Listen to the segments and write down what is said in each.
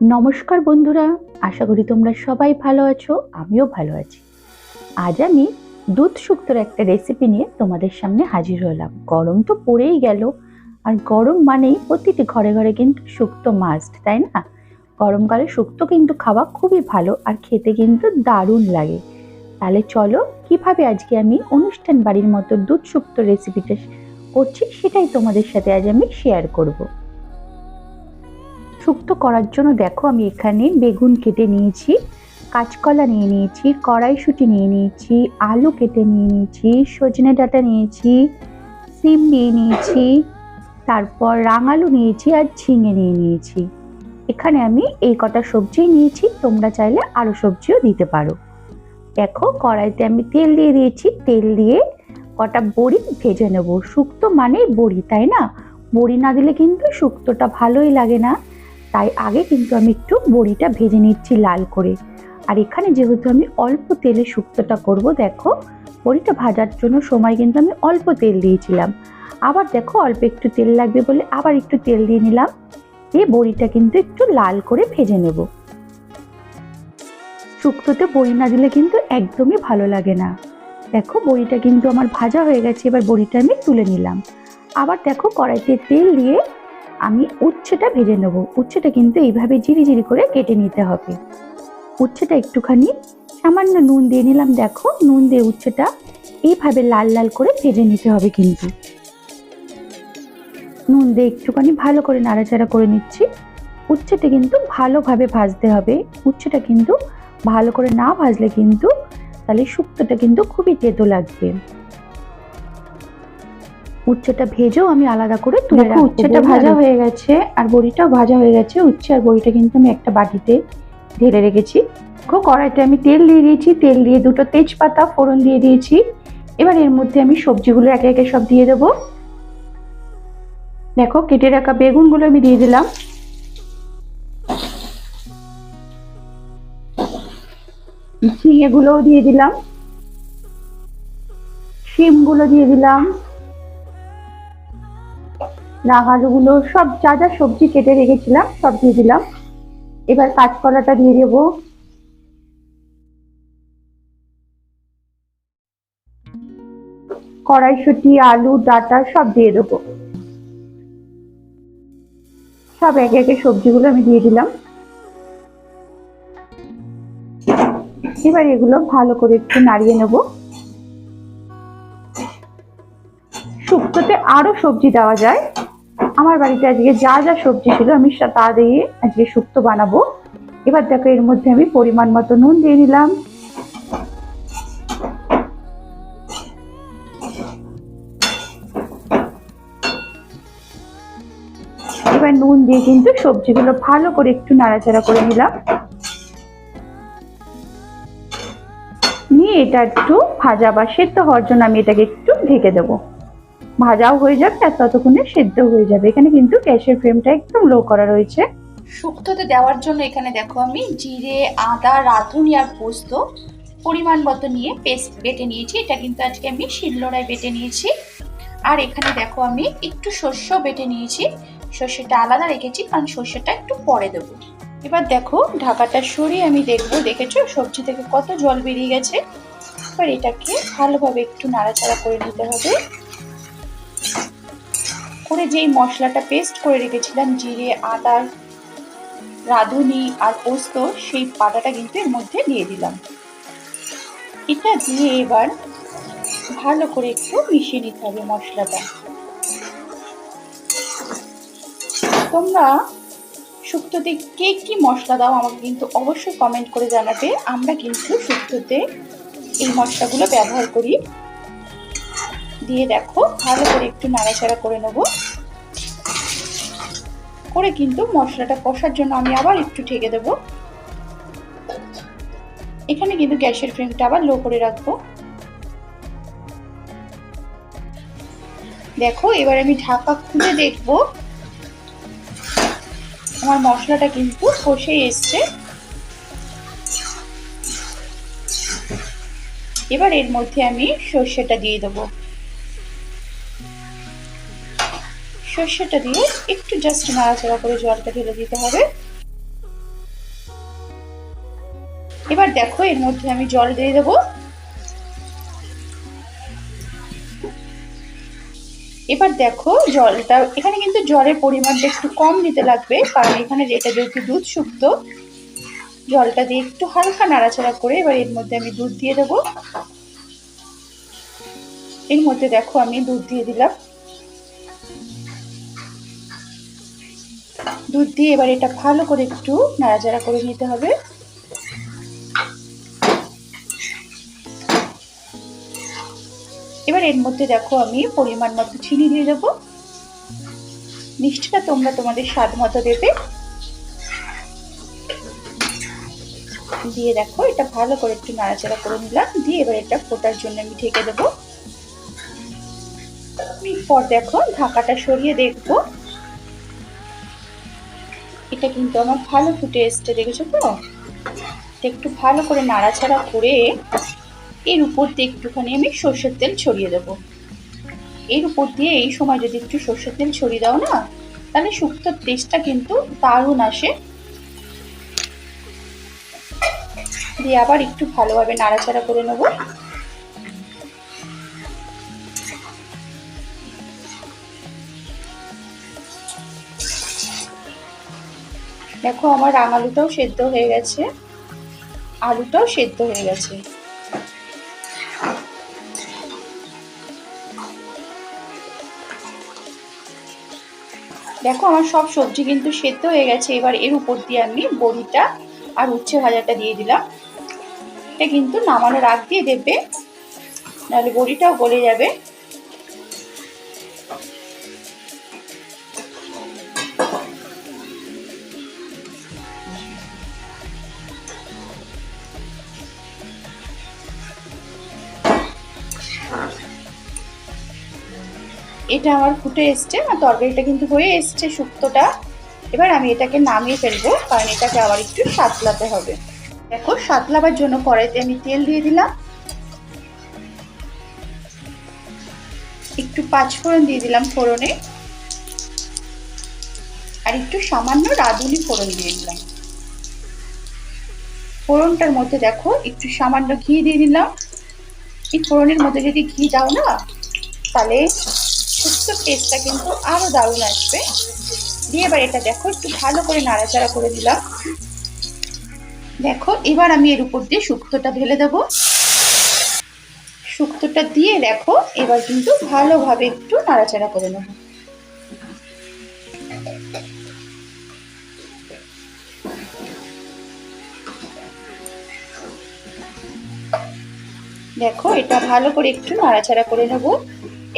নমস্কার বন্ধুরা, আশা করি তোমরা সবাই ভালো আছো, আমিও ভালো আছি। আজ আমি দুধ শুক্তোর একটা রেসিপি নিয়ে তোমাদের সামনে হাজির হলাম। গরম তো পড়েই গেল, আর গরম মানেই প্রতিটি ঘরে ঘরে কিন্তু শুক্তো মাস্ট তাই না? গরমকালে শুক্তো কিন্তু খাওয়া খুবই ভালো, আর খেতে কিন্তু দারুণ লাগে। তাহলে চলো, কীভাবে আজকে আমি অনুষ্ঠান বাড়ির মতো দুধ শুক্তো রেসিপিটা করছি, সেটাই তোমাদের সাথে আজ আমি শেয়ার করব। শুক্তো করার জন্য দেখো আমি এখানে বেগুন কেটে নিয়েছি, কাঁচকলা নিয়ে নিয়েছি, কড়াইশুঁটি নিয়ে নিয়েছি, আলু কেটে নিয়ে নিয়েছি, সজনে ডাটা নিয়েছি, সিম নিয়ে নিয়েছি, তারপর রাঙালু নিয়েছি আর ঝিঙে নিয়ে নিয়েছি। এখানে আমি এই কটা সবজি নিয়েছি, তোমরা চাইলে আরও সবজিও দিতে পারো। দেখো কড়াইতে আমি তেল দিয়ে দিয়েছি, তেল দিয়ে কটা বড়ি ভেজে নেব। শুক্তো মানে বড়ি, তাই না? বড়ি না দিলে কিন্তু শুক্তোটা ভালোই লাগে না। তাই আগে কিন্তু আমি একটু বড়িটা ভেজে নিচ্ছি লাল করে। আর এখানে যেহেতু আমি অল্প তেলে শুক্তোটা করব, দেখো বড়িটা ভাজার জন্য সময় কিন্তু আমি অল্প তেল দিয়েছিলাম। আবার দেখো অল্প একটু তেল লাগবে বলে আবার একটু তেল দিয়ে নিলাম। দিয়ে বড়িটা কিন্তু একটু লাল করে ভেজে নেব। শুক্তোতে বড়ি না দিলে কিন্তু একদমই ভালো লাগে না। দেখো বড়িটা কিন্তু আমার ভাজা হয়ে গেছে, এবার বড়িটা আমি তুলে নিলাম। আবার দেখো কড়াইতে তেল দিয়ে আমি উচ্ছেটা ভেজে নেব। উচ্ছেটা কিন্তু এইভাবে জিরি জিরি করে কেটে নিতে হবে। উচ্ছেটা একটুখানি সামান্য নুন দিয়ে নিলাম। দেখো, নুন দিয়ে উচ্ছেটা এইভাবে লাল লাল করে ভেজে নিতে হবে কিন্তু। নুন দিয়ে একটুখানি ভালো করে নাড়াচাড়া করে নিচ্ছি। উচ্ছেটা কিন্তু ভালোভাবে ভাজতে হবে। উচ্ছেটা কিন্তু ভালো করে না ভাজলে কিন্তু তাহলে শুক্তোটা কিন্তু খুবই তেতো লাগবে। উচ্ছেটা ভেজেও আমি আলাদা করে তুলে রাখব। উচ্ছেটা ভাজা হয়ে গেছে আর বড়িটাও ভাজা হয়ে গেছে উচ্ছে আর বড়িটা কিন্তু আমি একটা বাটিতে ঢেলে রেখেছি। দেখো কড়াইতে আমি তেল দিয়ে দিয়েছি তেল দিয়ে দুটো তেজপাতা ফোড়ন দিয়ে দিয়েছি। এবার এর মধ্যে আমি সবজিগুলো একে একে সব দিয়ে দেবো। দেখো কেটে রাখা বেগুনগুলো আমি দিয়ে দিলাম। ঝিঙেগুলোও দিয়ে দিলাম। শিমগুলো দিয়ে দিলাম। নাগালুগুলো সব যা যা সবজি কেটে রেখেছিলাম, সব দিয়ে দিলাম। এবার কাঁচকলাটা দিয়ে দেবো। কড়াইশুটি, আলু, ডাটা সব দিয়ে দেবো। সব একে একে সবজিগুলো আমি দিয়ে দিলাম। এবার এগুলো ভালো করে একটু নাড়িয়ে নেব। শুক্তোতে আরও সবজি দেওয়া যায়। আমার বাড়িতে আজকে যা যা সবজি ছিল আমি তা দিয়ে আজকে শুক্তো বানাবো। এবার দেখো এর মধ্যে আমি পরিমাণ মতো নুন দিয়ে নিলাম। এবার নুন দিয়ে কিন্তু সবজিগুলো ভালো করে একটু নাড়াচাড়া করে নিলাম। নিয়ে এটা একটু ভাজা বা সেদ্ধ হওয়ার জন্য আমি এটাকে একটু ঢেকে দেবো। ভাজাও হয়ে যাবে আর ততক্ষণে সেদ্ধ হয়ে যাবে। এখানে কিন্তু গ্যাসের ফ্লেমটা একদম লো করা রয়েছে। শুক্তোতে দেওয়ার জন্য এখানে দেখো আমি জিরে, আদা, রাঁধুনি আর পোস্ত পরিমাণ মতো নিয়ে পেস্ট বেটে নিয়েছি। এটা কিন্তু আজকে আমি শিলনোড়ায় বেটে নিয়েছি। আর এখানে দেখো আমি একটু শস্য বেটে নিয়েছি। সর্ষেটা আলাদা রেখেছি কারণ সর্ষেটা একটু পরে দেবো। এবার দেখো ঢাকাটা সরিয়ে আমি দেখব, দেখেছ? সবজি থেকে কত জল বেরিয়ে গেছে। এবার এটাকে ভালোভাবে একটু নাড়াচাড়া করে নিতে হবে। করে যেই মশলাটা পেস্ট করে রেখেছিলাম, জিরে আদার রাঁধুনি আর পোস্ত, সেই পাটাটা কিন্তু এর মধ্যে দিয়ে দিলাম। এটা দিয়ে এবার ভালো করে একটু মিশিয়ে নিতে হবে মশলাটা। তোমরা শুক্তোতে কে কি মশলা দাও আমাকে কিন্তু অবশ্যই কমেন্ট করে জানাবে। আমরা কিন্তু শুক্তোতে এই মশলাগুলো ব্যবহার করি। দিয়ে দেখো, ভালো করে একটু নাড়াচাড়া করে নেব। করে কিন্তু মশলাটা কষার জন্য আমি আবার একটু ঠেকে দেবো। এখানে কিন্তু গ্যাসের ফ্লেমটা আবার লো করে রাখব। দেখো, এবার আমি ঢাকা খুলে দেখব। আমার মশলাটা কিন্তু কষে এসছে। এবার এর মধ্যে আমি সর্ষেটা দিয়ে দেবো। সর্ষেটা দিয়ে একটু জাস্ট নাড়াচাড়া করে জলটা ঢেলে দিতে হবে। এবার দেখো, এর মধ্যে আমি জল দিয়ে দেবো। এবার দেখো, জলটা এখানে কিন্তু জলের পরিমাণটা একটু কম দিতে লাগবে, কারণ এখানে যেটা যেহেতু দুধ শুক্ত জলটা দিয়ে একটু হালকা নাড়াচাড়া করে এবার এর মধ্যে আমি দুধ দিয়ে দেবো। এর মধ্যে দেখো, আমি দুধ দিয়ে দিলাম। দুধ দিয়ে এবার এটা ভালো করে একটু নাড়াচাড়া করে নিতে হবে। এবার এর মধ্যে দেখো আমি পরিমাণ মতো চিনি দিয়ে দেবো। মিষ্টিটা তোমরা তোমাদের স্বাদ মতো দেবে। দিয়ে দেখো এটা ভালো করে একটু নাড়াচাড়া করে নিলাম। দিয়ে এবার এটা ফোটার জন্য আমি ঢেকে দেবো। পর দেখো ঢাকাটা সরিয়ে দেখব। এটা কিন্তু আমার ভালো ফুটে এসছে দেখেছ তো? একটু ভালো করে নাড়াচাড়া করে এর উপর দিয়ে একটুখানি আমি সর্ষের তেল ছড়িয়ে দেবো। এর উপর দিয়ে এই সময় যদি একটু সর্ষের তেল ছড়িয়ে দাও না, তাহলে শুক্তোর টেস্টটা কিন্তু দারুণ আসে। দিয়ে আবার একটু ভালোভাবে নাড়াচাড়া করে নেব। দেখো, আমার রাঙালুটাও সেদ্ধ হয়ে গেছে। আলুটাও সেদ্ধ হয়ে গেছে। দেখো, আমার সব সবজি কিন্তু সেদ্ধ হয়ে গেছে। এবার এর উপর দিয়ে আমি বড়িটা আর উচ্ছে ভাজাটা দিয়ে দিলাম। এটা কিন্তু নামানোর আগ দিয়ে দেবে, নাহলে বড়িটাও গলে যাবে। এটা আমার ফুটে এসছে, আর তরকারিটা কিন্তু হয়ে এসছে শুক্তোটা। এবার আমি এটাকে নামিয়ে ফেলব, কারণ এটাকে আবার একটু সাতলাতে হবে। দেখো, সাতলাবার জন্য কড়াইতে আমি তেল দিয়ে দিলাম। একটু পাঁচফোড়ন দিয়ে দিলাম ফোড়নে। আর একটু সামান্য রাঁধুনি ফোড়ন দিয়ে দিলাম। ফোড়নটার মধ্যে দেখো, একটু সামান্য ঘি দিয়ে দিলাম। এই ফোড়নের মধ্যে যদি ঘি দাও না, তাহলে শুক্তো টেস্টটা কিন্তু আরও দারুণ আসবে। দিয়ে এবার এটা দেখো, একটু ভালো করে নাড়াচাড়া করে দিলাম। দেখো, এবার আমি এর উপর দিয়ে শুক্তোটা ঢেলে দেব। শুক্তোটা দিয়ে দেখো, এবার কিন্তু ভালোভাবে একটু নাড়াচাড়া করে নেব। দেখো, এটা ভালো করে একটু নাড়াচাড়া করে নেব।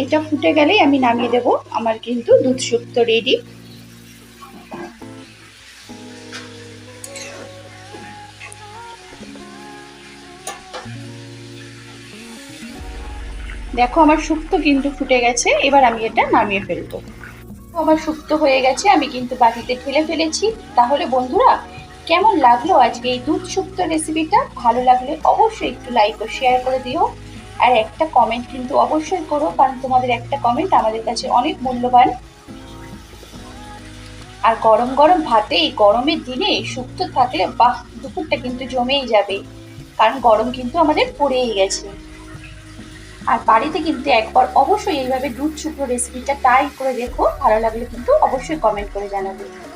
এটা ফুটে গেলেই আমি নামিয়ে দেব। আমার কিন্তু দুধ শুক্তো রেডি দেখো, আমার শুক্তো কিন্তু ফুটে গেছে। এবার আমি এটা নামিয়ে ফেলব। আমার শুক্তো হয়ে গেছে, আমি কিন্তু বাটিতে ঢেলে ফেলেছি। তাহলে বন্ধুরা, কেমন লাগল আজকে এই দুধ শুক্তো রেসিপিটা ভালো লাগলে অবশ্যই একটু লাইক ও শেয়ার করে দিও। আর একটা কমেন্ট কিন্তু অবশ্যই করো, কারণ তোমাদের একটা কমেন্ট আমাদের কাছে অনেক মূল্যবান। আর গরম গরম ভাতে, এই গরমের দিনে শুক্তো থাকলে, বাহ, দুপুরটা কিন্তু জমেই যাবে। কারণ গরম কিন্তু আমাদের পড়েই গেছে। আর বাড়িতে কিন্তু একবার অবশ্যই এইভাবে দুধ শুকনো রেসিপিটা ট্রাই করে দেখো, ভালো লাগলে কিন্তু অবশ্যই কমেন্ট করে জানাবে।